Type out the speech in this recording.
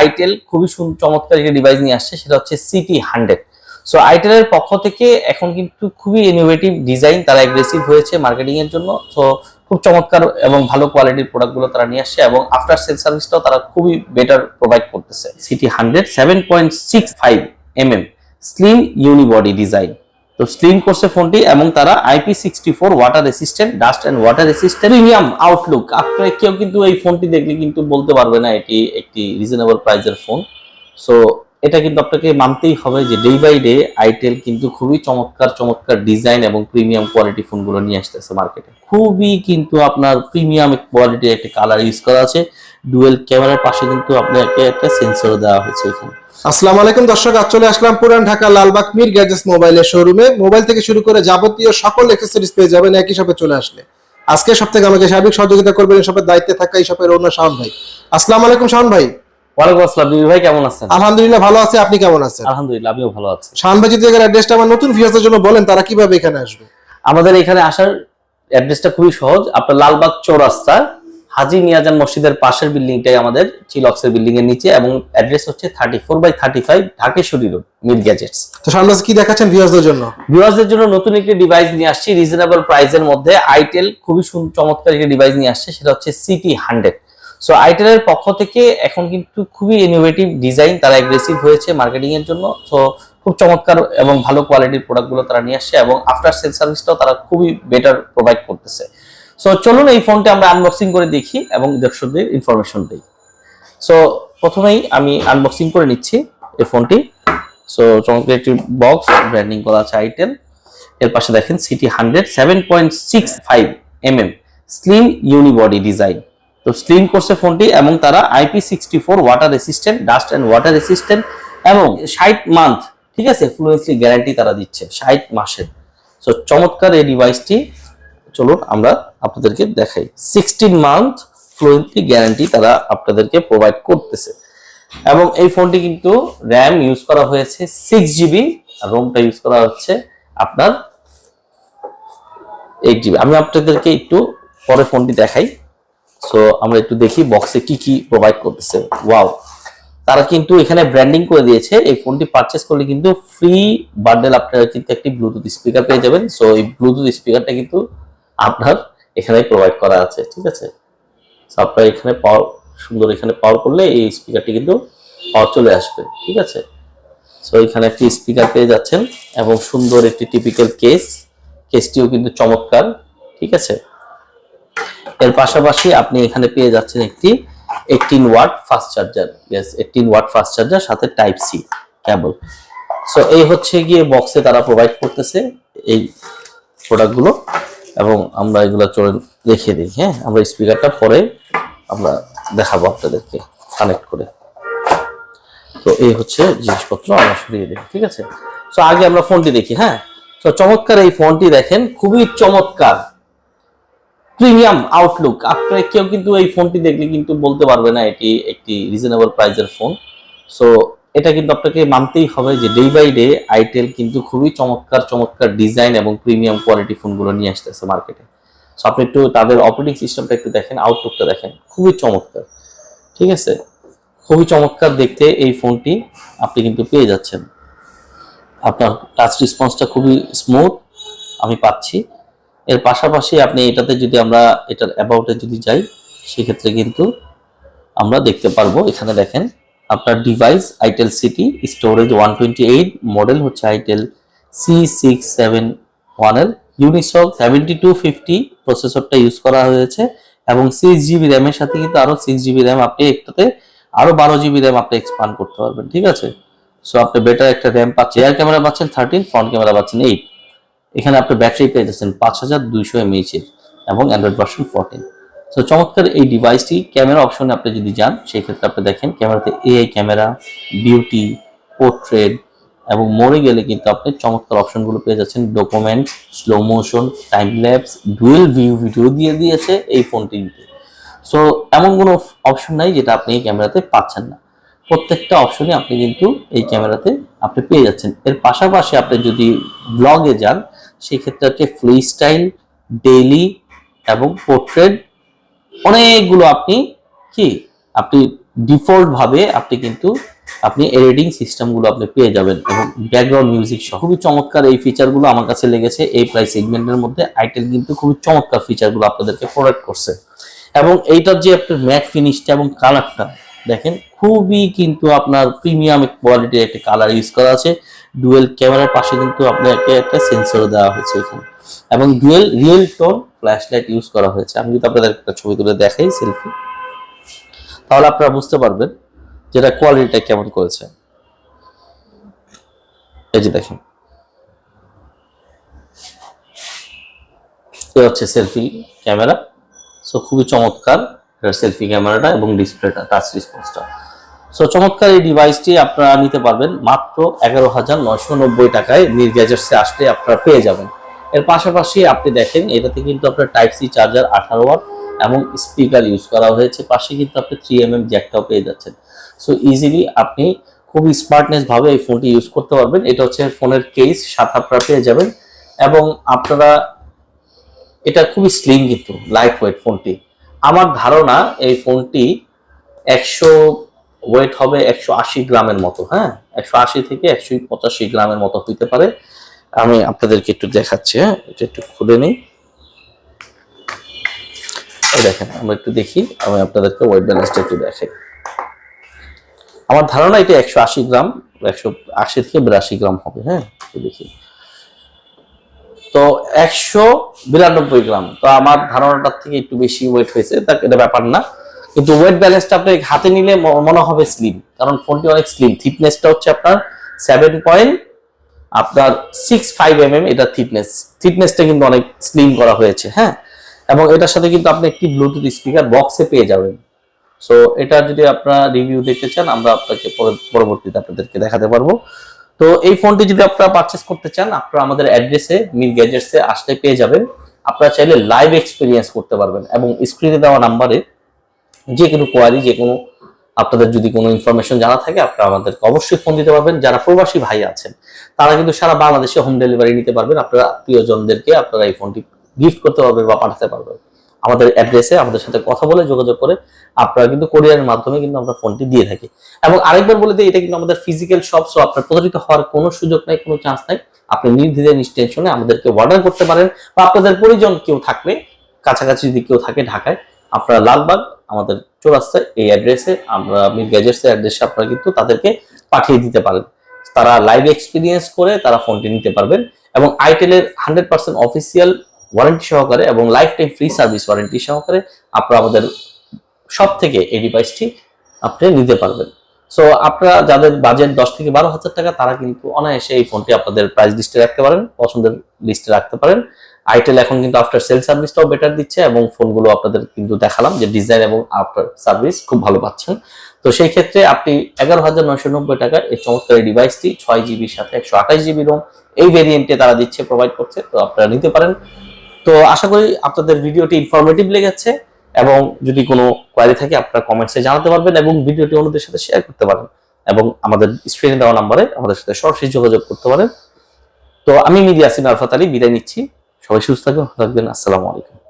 Itel খুবই চমৎকার একটা ডিভাইস নিয়ে আসছে, সেটা হচ্ছে সিটি হান্ড্রেড সো আইটেল এর পক্ষ থেকে এখন কিন্তু খুবই ইনোভেটিভ ডিজাইন তারা অ্যাগ্রেসিভ হয়েছে মার্কেটিং এর জন্য। তো খুব চমৎকার এবং ভালো কোয়ালিটির প্রোডাক্টগুলো তারা নিয়ে আসছে এবং আফটার সেল সার্ভিসটাও তারা খুবই বেটার প্রোভাইড করতেছে। City hundred seven point six five M M slim unibody design তো স্লিম করছে ফোনটি এবং তারা IP sixty four water resistant dust and water resistant premium outlook আপনার কেউ কিন্তু এই ফোনটি দেখলে কিন্তু বলতে পারবে না এটি একটি রিজনেবল প্রাইজের ফোন সো এটা কিন্তু আপনাকে মানতেই হবে যে ডে বাই ডে আইটেল কিন্তু খুবই চমৎকার চমৎকার ডিজাইন এবং প্রিমিয়াম কোয়ালিটি ফোনগুলো নিয়ে আসতেছে মার্কেটে খুবই কিন্তু আপনার প্রিমিয়াম কোয়ালিটির একটা কালার ইউজ করা আছে। ডুয়েল ক্যামেরার পাশে কিন্তু আপনাকে একটা সেন্সর দেওয়া হয়েছে এখানে আসসালামু আলাইকুম দর্শক আজ চলে আসলাম পুরান ঢাকা লালবাগ মির গ্যাজেটস মোবাইলের শোরুমে। মোবাইল থেকে শুরু করে যাবতীয় সকল অ্যাক্সেসরিজ পেয়ে যাবেন একই শপে চলে আসলে। আজকে সব থেকে আমাকে সার্বিক সহযোগিতা করবেন এই শপের দায়িত্বে থাকা এই শপের অন্য শাওন ভাই। আসসালামু আলাইকুম শাওন ভাই। ওয়ালাইকুম আসসালাম বিবি ভাই কেমন আছেন? আলহামদুলিল্লাহ ভালো আছি আপনি কেমন আছেন? আলহামদুলিল্লাহ আমিও ভালো আছি। শাওন ভাই যদি এর অ্যাড্রেসটা আমার নতুন ভিউয়ারদের জন্য বলেন তারা কীভাবে এখানে আসবে? আমাদের এখানে আসার অ্যাড্রেসটা খুবই সহজ। আপনার লালবাগ চৌরাস্তা হাজি মিয়াজান মসজিদের পাশের বিল্ডিংটাই আমাদের চিলক্সের বিল্ডিং এর নিচে এবং অ্যাড্রেস হচ্ছে thirty four by thirty five Dhakeshwari road Mir gadgets. তো ভাই কি দেখাচ্ছেন ভিউয়ারদের জন্য? ভিউয়ার্সদের জন্য নতুন একটি ডিভাইস নিয়ে আসছি রিজনেবল প্রাইসের মধ্যে আইটেল খুবই চমৎকার একটি ডিভাইস নিয়ে আসছে সেটা হচ্ছে সিটি হান্ড্রেড সো আইটেলের পক্ষ থেকে এখন কিন্তু খুবই ইনোভেটিভ ডিজাইন তারা অ্যাগ্রেসিভ হয়েছে মার্কেটিং এর জন্য। সো খুব চমৎকার এবং ভালো কোয়ালিটির প্রোডাক্টগুলো তারা নিয়ে আসছে এবং আফটার সেল সার্ভিসটাও তারা খুবই বেটার প্রোভাইড করতেছে। সো চলুন এই ফোনটা আমরা আনবক্সিং করে দেখি এবং দর্শকদের ইনফরমেশন দিই। সো প্রথমেই আমি আনবক্সিং করে নিচ্ছি এই ফোনটি সো চমৎকার একটি বক্স ব্র্যান্ডিং করা আছে আইটেল এর পাশে দেখেন city hundred seven point six five M M slim unibody design তো স্লিম করছে ফোনটি এবং তারা IP sixty four water resistant dust and water resistant এবং ষাট মান্থ ঠিক আছে ফ্লুয়েন্সলি গ্যারান্টি তারা দিচ্ছে, ষাট মাসের। সো চমৎকার এই ডিভাইসটি চলুন আমরা আপনাদেরকে দেখাই। সিক্সটিন মান্থ ফ্লুয়েন্টলি গ্যারান্টি তারা আপনাদেরকে প্রোভাইড করতেছে। এবং এই ফোনটি কিন্তু র্যাম ইউজ করা হয়েছে সিক্স জিবি আর রোমটা ইউজ করা হচ্ছে আপনার এইট জিবি আমি আপনাদেরকে একটু পরে ফোনটি দেখাই। সো আমরা একটু দেখি বক্সে কি কি প্রোভাইড করতেছে। ওয়াও তারা কিন্তু এখানে ব্র্যান্ডিং করে দিয়েছে। এই ফোনটি পারচেস করলে কিন্তু ফ্রি বান্ডেল আপনারা কিন্তু একটি ব্লুটুথ স্পিকার পেয়ে যাবেন। সো এই ব্লুটুথ স্পিকারটা কিন্তু আপনার এখানে প্রোভাইড করা আছে, ঠিক আছে? আপনার এখানে পাওয়ার সুন্দর এখানে পাওয়ার করলে এই স্পিকারটি কিন্তু পাওয়ার চলে আসবে, ঠিক আছে? সো এখানে একটি স্পিকার পেয়ে যাচ্ছেন এবং সুন্দর একটি টিপিক্যাল কেস কেসটিও কিন্তু চমৎকার, ঠিক আছে? এর পাশাপাশি আপনি এখানে পেয়ে যাচ্ছেন একটি eighteen watt fast charger yes eighteen watt fast charger সাথে টাইপ সি কেবল সো এই হচ্ছে গিয়ে বক্সে তারা প্রোভাইড করতেছে এই প্রোডাক্টগুলো এবং আমরা এগুলো চলে রেখে দিই হ্যাঁ? আমরা স্পিকারটা পরে আমরা দেখাবো আপনাদেরকে কানেক্ট করে। তো এই হচ্ছে জিনিসপত্র, আমরা সরিয়ে দিই, ঠিক আছে? তো আগে আমরা ফোনটি দেখি হ্যাঁ? তো চমৎকার এই ফোনটি দেখেন, খুবই চমৎকার। প্রিমিয়াম আউটলুক আপনার কেউ কিন্তু এই ফোনটি দেখলে কিন্তু বলতে পারবে না এটি একটি রিজনেবল প্রাইসের ফোন সো এটা কিন্তু আপনাকে মানতেই হবে যে ডে বাই ডে আইটেল কিন্তু খুবই চমৎকার চমৎকার ডিজাইন এবং প্রিমিয়াম কোয়ালিটি ফোনগুলো নিয়ে আসতেছে মার্কেটে সো আপনি একটু তাদের অপারেটিং সিস্টেমটা একটু দেখেন আউটলুকটা দেখেন, খুবই চমৎকার। ঠিক আছে? খুবই চমৎকার দেখতে এই ফোনটি আপনি কিন্তু পেয়ে যাচ্ছেন। আপনার টাচ রেসপন্সটা খুবই স্মুথ আমি পাচ্ছি। এর পাশাপাশি আপনি এটাতে যদি আমরা, এটার অ্যাবাউটে যদি যাই, সেক্ষেত্রে কিন্তু আমরা দেখতে পারব। এখানে দেখেন আপনার device itel city storage one twenty eight model হচ্ছে আইটেল সি সিক্স সেভেন ওয়ানের ইউনিসক সেভেন্টি টু ফিফটি প্রসেসরটা ইউজ করা হয়েছে, এবং সিক্স জিবি র্যামের সাথে কিন্তু আরও সিক্স জিবি র্যাম আপনি একটাতে আরও বারো জিবি র্যাম আপনি এক্সপান্ড করতে পারবেন, ঠিক আছে? সো আপনি বেটার একটা র্যাম পাচ্ছেন। এয়ার ক্যামেরা পাচ্ছেন থার্টিন ফ্রন্ট ক্যামেরা পাচ্ছেন এইট এখানে আপনি ব্যাটারি পেয়ে যাচ্ছেন পাঁচ হাজার দুইশো এমএইচ এর এবং অ্যান্ড্রয়েড ভার্সন ফোরটিন সো চমৎকার এই ডিভাইসটি ক্যামেরা অপশনে আপনি যদি যান সেই ক্ষেত্রে আপনি দেখেন ক্যামেরাতে এআই ক্যামেরা বিউটি পোর্ট্রেট এবং মরে গেলে কিন্তু আপনি চমৎকার অপশনগুলো পেয়ে যাচ্ছেন। Document slow motion time lapse dual view video দিয়ে দিয়েছে এই ফোনটিতে সো এমন কোনো অপশন নাই যেটা আপনি এই ক্যামেরাতে পাচ্ছেন না। প্রত্যেকটা অপশনে আপনি কিন্তু এই ক্যামেরাতে আপনি পেয়ে যাচ্ছেন। এর পাশাপাশি আপনি যদি ব্লগে যান সেই ক্ষেত্রে হচ্ছে ফ্রি স্টাইল ডেইলি এবং পোর্ট্রেট অনেকগুলো আপনি কি? আপনি ডিফল্ট ভাবে আপনি কিন্তু আপনি এডিটিং সিস্টেমগুলো আপনি পেয়ে যাবেন এবং ব্যাকগ্রাউন্ড মিউজিক সহ। খুবই চমৎকার এই ফিচারগুলো আমার কাছে লেগেছে এই প্রাইস সেগমেন্টের মধ্যে। আইটেল কিন্তু খুবই চমৎকার ফিচারগুলো আপনাদেরকে প্রোভাইড করছে। এবং এইটার যে আপনার ম্যাট ফিনিশটা এবং কালারটা দেখেন, খুবই কিন্তু আপনার প্রিমিয়াম কোয়ালিটির একটা কালার ইউজ করা আছে। ডুয়েল ক্যামেরার পাশে কিন্তু আপনাকে একটা সেন্সর দেওয়া হয়েছে এখানে। এবং dual real tone flash light use করা হয়েছে। আমি যদি আপনাদের একটা ছবি তুলে দেখাই সেলফি তাহলে আপনারা বুঝতে পারবেন যেটা কোয়ালিটিটা কেমন করেছে। এই যে দেখেন। হচ্ছে সেলফি ক্যামেরা সো খুবই চমৎকার সেলফি ক্যামেরাটা এবং ডিসপ্লেটা টাচ রেসপন্সটা সো চমৎকার এই ডিভাইসটি আপনারা নিতে পারবেন মাত্র এগারো হাজার নয়শো নব্বই টাকায়। মির গ্যাজেটসে আসলে আপনারা পেয়ে যাবেন। এর পাশাপাশি আপনি দেখেন, এটাতে কিন্তু আপনার টাইপ সি চার্জার আঠারো ওয়াট এবং স্পিকার ইউজ করা হয়েছে। পাশে কিন্তু আপনি থ্রি এম এম জ্যাকটাও পেয়ে যাচ্ছেন। সো ইজিলি আপনি খুবই স্মার্টনেস ভাবে এই ফোনটি ইউজ করতে পারবেন। এটা হচ্ছে ফোনের কেস সাথে আপনারা পেয়ে যাবেন এবং আপনারা, এটা খুবই স্লিম কিন্তু লাইট ওয়েট ফোনটি আমার ধারণা এই ফোনটি একশো ওয়েট হবে একশো আশি গ্রামের মতো হ্যাঁ? একশো আশি থেকে একশো পঁচাশি গ্রামের মতো হইতে পারে। আমি আপনাদেরকে একটু দেখাচ্ছি হ্যাঁ? এটা একটু খুলে নিই। দেখেন, আমরা একটু দেখি, আমি আপনাদেরকে ওয়েট ব্যালেন্সটা একটু দেখাই। আমার ধারণা এটা একশো আশি গ্রাম, একশো আশি থেকে বিরাশি গ্রাম হবে হ্যাঁ? দেখি। তো একশো বিরানব্বই গ্রাম, তো আমার ধারণাটার থেকে একটু বেশি ওয়েট হয়েছে, তা এটা ব্যাপার না। কিন্তু ওয়েট ব্যালেন্সটা আপনি হাতে নিলে মনে হবে স্লিম কারণ ফোনটি অনেক স্লিম থিকনেসটা হচ্ছে আপনার সেভেন পয়েন্ট আপনার সিক্স ফাইভ এম এম এটা থিকনেস থিকনেসটা কিন্তু অনেক স্লিম করা হয়েছে হ্যাঁ? এবং এটার সাথে কিন্তু আপনি একটি ব্লুটুথ স্পিকার বক্সে পেয়ে যাবেন। সো এটা যদি আপনারা রিভিউ দেখতে চান, আমরা আপনাকে পরে- পরবর্তীতে আপনাদেরকে দেখাতে পারব। তো, এই ফোনটি যদি আপনারা পারচেস করতে চান, আপনারা আমাদের অ্যাড্রেসে মির গ্যাজেটসে আসলে পেয়ে যাবেন। আপনারা চাইলে লাইভ এক্সপিরিয়েন্স করতে পারবেন এবং স্ক্রিনে দেওয়া নাম্বারে যে কোনো কোয়ারি যে কোনো আপনাদের যদি কোনো ইনফরমেশন জানা থাকে, আপনারা আমাদেরকে অবশ্যই ফোন দিতে পারবেন। যারা প্রবাসী ভাই আছেন, তারা কিন্তু সারা বাংলাদেশে হোম ডেলিভারি নিতে পারবেন। আপনারা প্রিয়জনদেরকে আপনারা এই ফোনটি গিফট করতে পারবেন বা পাঠাতে পারবেন। আমাদের অ্যাড্রেসে আমাদের সাথে কথা বলে যোগাযোগ করে আপনারা কিন্তু কোরিয়ারের মাধ্যমে কিন্তু আমরা ফোনটি দিয়ে থাকি। এবং আরেকবার বলে দিই, এটা কিন্তু আমাদের ফিজিক্যাল শপ সো আপনার প্রতারিত হওয়ার কোনো সুযোগ নাই, কোনো চান্স নাই। আপনি নির্দ্বিধায় নিষ্টেনশনে আমাদেরকে অর্ডার করতে পারেন। বা আপনাদের পরিজন কেউ থাকলে, কাছাকাছি যদি কেউ থাকে ঢাকায়, আপনারা লালবাগ আমাদের চৌরাস্তায় এই অ্যাড্রেসে আমরা মির গ্যাজেটসের অ্যাড্রেসে আপনারা কিন্তু তাদেরকে পাঠিয়ে দিতে পারেন তারা লাইভ এক্সপিরিয়েন্স করে তারা ফোনটি নিতে পারবেন এবং আইটেলের হান্ড্রেড পার্সেন্ট অফিসিয়াল ওয়ারেন্টি সহকারে এবং life time free service warranty সহকারে আপনারা আমাদের সব থেকে এই ডিভাইসটি আপনি নিতে পারবেন। সো আপনারা যাদের বাজেট দশ থেকে বারো হাজার টাকা, তারা কিন্তু অনায়াসে এই ফোনটি আপনাদের প্রাইস লিস্টে রাখতে পারেন, পছন্দের লিস্টে রাখতে পারেন। আইটেল এখন কিন্তু আফটার সেল সার্ভিসটাও বেটার দিচ্ছে এবং ফোনগুলো আপনাদের কিন্তু দেখালাম যে ডিজাইন এবং আফটার সার্ভিস খুব ভালো পাচ্ছেন। তো সেই ক্ষেত্রে আপনি এগারো হাজার নয়শো নব্বই টাকার এই চমৎকার ডিভাইসটি ছয় জিবির সাথে একশো আঠাশ জিবি রোম এই ভেরিয়েন্টে তারা দিচ্ছে প্রোভাইড করছে, তো আপনারা নিতে পারেন। তো আশা করি আপনাদের ভিডিওটি ইনফরমেটিভ লেগেছে। এবং যদি কোনো কোয়ারি থাকে, আপনারা কমেন্টসে জানাতে পারবেন এবং ভিডিওটি অন্যদের সাথে শেয়ার করতে পারেন এবং আমাদের স্ক্রিনে দেওয়া নাম্বারে আমাদের সাথে সরাসরি যোগাযোগ করতে পারেন। তো আমি মিডিয়া আসিন আরফাত আলী, বিদায় নিচ্ছি। সবাই সুস্থ থাকবেন থাকবেন। আসসালামু আলাইকুম।